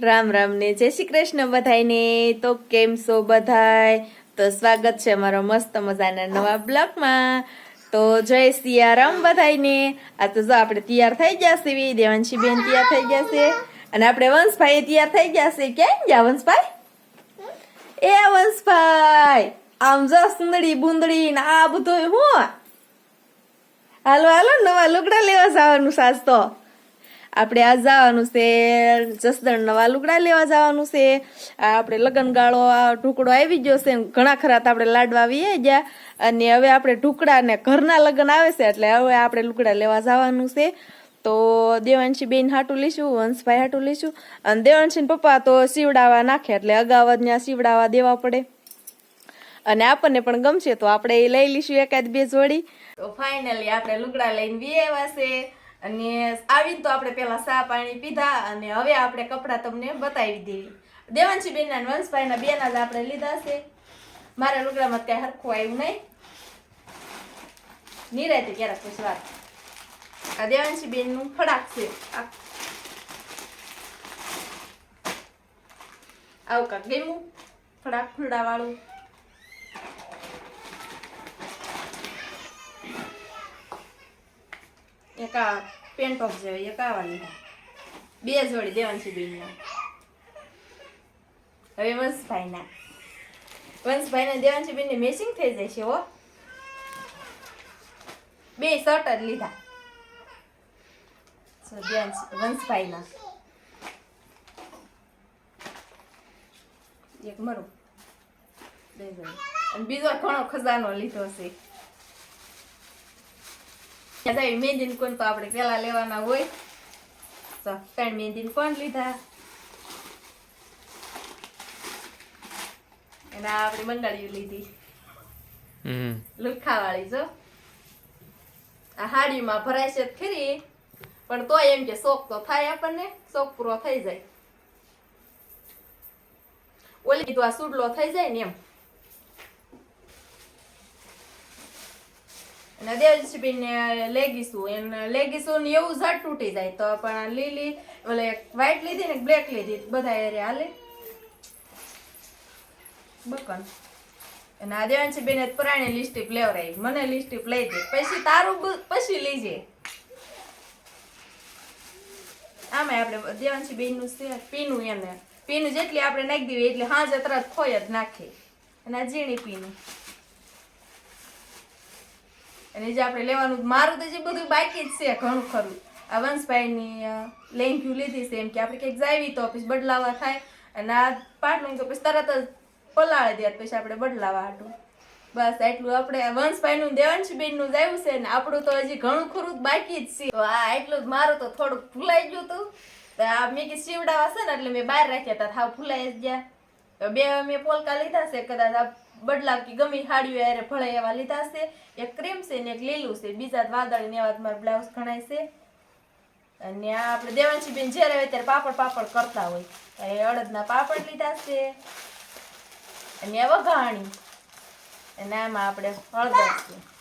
રામ રામ ને જય શ્રી કૃષ્ણ બધાયને. તો કેમ છો બધાય? તો સ્વાગત છે અમારો મસ્ત મજાના નવા બ્લોગમાં. તો જય સિયારામ બધાયને. આ તો જો આપણે તૈયાર થઈ ગયા છે દેવાંશી બેન તૈયાર થઈ ગયા છે. અને આપણે વંશભાઈ તૈયાર થઈ ગયા છે. ક્યાં ગયા વંશભાઈ? એ વંશભાઈ, આમ જો સુંદડી બુંદડી ને આ બધું હું? હાલો હાલો, નવા લુગડા લેવા જવાનું સાસ તો. આપણે આ જવાનું છે જસદણ નવા લુગડા લેવા જવાનું છે. આપણે લગનગાળો, આ ઢુકડો આવી ગયો છે ઘણા ખરા તો આપણે લાડવા આવી ગયા. અને હવે આપણે ઢુકડા ને ઘરના લગ્ન આવે છે, એટલે હવે આપણે લુગડા લેવા જવાનું છે. તો દેવાંશી બેન હાટું લઈશું વંશભાઈ હાટું લઈશું અને દેવાંશી પપ્પા તો સીવડાવા નાખે, એટલે અગાઉ ત્યાં સીવડાવા દેવા પડે. અને આપણને પણ ગમશે, તો આપણે લઈ લઈશું એકાદ બે જોડી. તો ફાઇનલી આપણે લુગડા લઈને બી આવ્યા છે. અને આવીને તો આપણે પહેલા સા પાણી પીધા અને હવે આપણે કપડાં તમને બતાવી દેવી. દેવાંશી બેન અને વંશભાઈના બેના જ આપણે લીધા છે. મારા લુગડામાં કાંઈ હરખું આવ્યું નહીં. નિરાયતે ક્યારેક પછી વાત આ દેવાંશી બેનનું ફળાક છે. આવું કાંક ગમ્યું. ફળાક ફૂલડા એક આ પેન્ટોપ જેવો, એક આવા લીધા બે જોડી દેવાંશી બેનના. હવે વંશભાઈના. વંશભાઈને દેવાંશી બેનને મેચિંગ થઈ જાય છે હો. બે શર્ટ જ લીધા. વંશભાઈના. એક મરું. બે જોડી. અને બીજો ઘણો ખજાનો લીધો છે. ત્યાં મહેંદી કોણ તો આપણે પેલા લેવાના હોય. તો ત્રણ મહેંદી કોણ લીધા? અને આ આપણે બંગાળીઓ લીધી. હમ. લુખાવાળી જો. આ હાડીમાં ભરાય છે તો ખરી પણ તોય એમ કે શોખ તો થાય આપણને શોખ પૂરો થઈ જાય. ઓલી કીધું આ સુડલો થઈ જાય ને એમ. અને દેવજીબેન ને લેગીસું એને લેગીસું ને એવું ઝટ તૂટી જાય તો પણ લીલી, ઓલે વ્હાઈટ લીધી ને બ્લેક લીધી, બધા એરે હાલે. બકન. અને આ દેવાંશી પુરાણી લિસ્ટિપ લેવરાઈ. મને લિસ્ટિપ લઈ દે. પછી તારું પછી લીજે. આમાં આપણે દેવાંશી બેનનું છે, પીનું એને પીનું જેટલી આપણે નાખી દેવી એટલે હાજ તરત ખોય જ નાખે. અને આ ઝીણી પીનું. અને જે આપણે લેવાનું મારું તો જે બધું બાકી જ છે ઘણું ખરું. આ વંશભાઈની અ, લેંઘ્યું લીધી છે એમ કે આપણે ક્યાંક જાવી તો પછી બદલાવા થાય. અને આ પાટલું તો પછી તરત જ પલાળી દે પછી આપણે બદલાવા હાટું. બસ એટલું આપણે વંશભાઈનું દેવંશબેનનું જ આવ્યું છે ને આપણું તો હજી ઘણું ખરું બાકી જ છે. તો આ એટલું જ મારું તો થોડુંક ભૂલાઈ ગયું હતું. તો આ મેં કે સીવડાવા છે ને એટલે મેં બહાર રાખ્યા હતા થાવ ભૂલાઈ જ ગયા. તો બે મેં પોલકા લીધા છે કદાચ આ બદલાવ કે ગમે યારે ભળે એવા લીધા છે. એક ક્રીમ છે ને એક લીલું છે. બીજા વાદળી એવા મારા બ્લાઉઝ ઘણાય છે. અને આ આપણે દેવાંશી જ્યારે હોય ત્યારે પાપડ પાપડ કરતા હોય. એ અડદના પાપડ લીધા છે. અને આ વઘાણી. અને આમાં આપણે હળદર છે.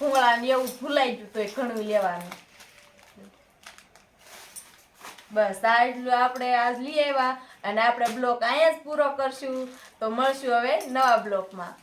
ભૂંગળા ને એવું ભૂલાઈ ગયું તોય ઘણું લેવાનું. બસ આ એટલું આપણે આજ લઈ આવ્યા. અને આપણે બ્લોક અહીંયા જ પૂરો કરશું. તો મળશું હવે નવા બ્લોકમાં.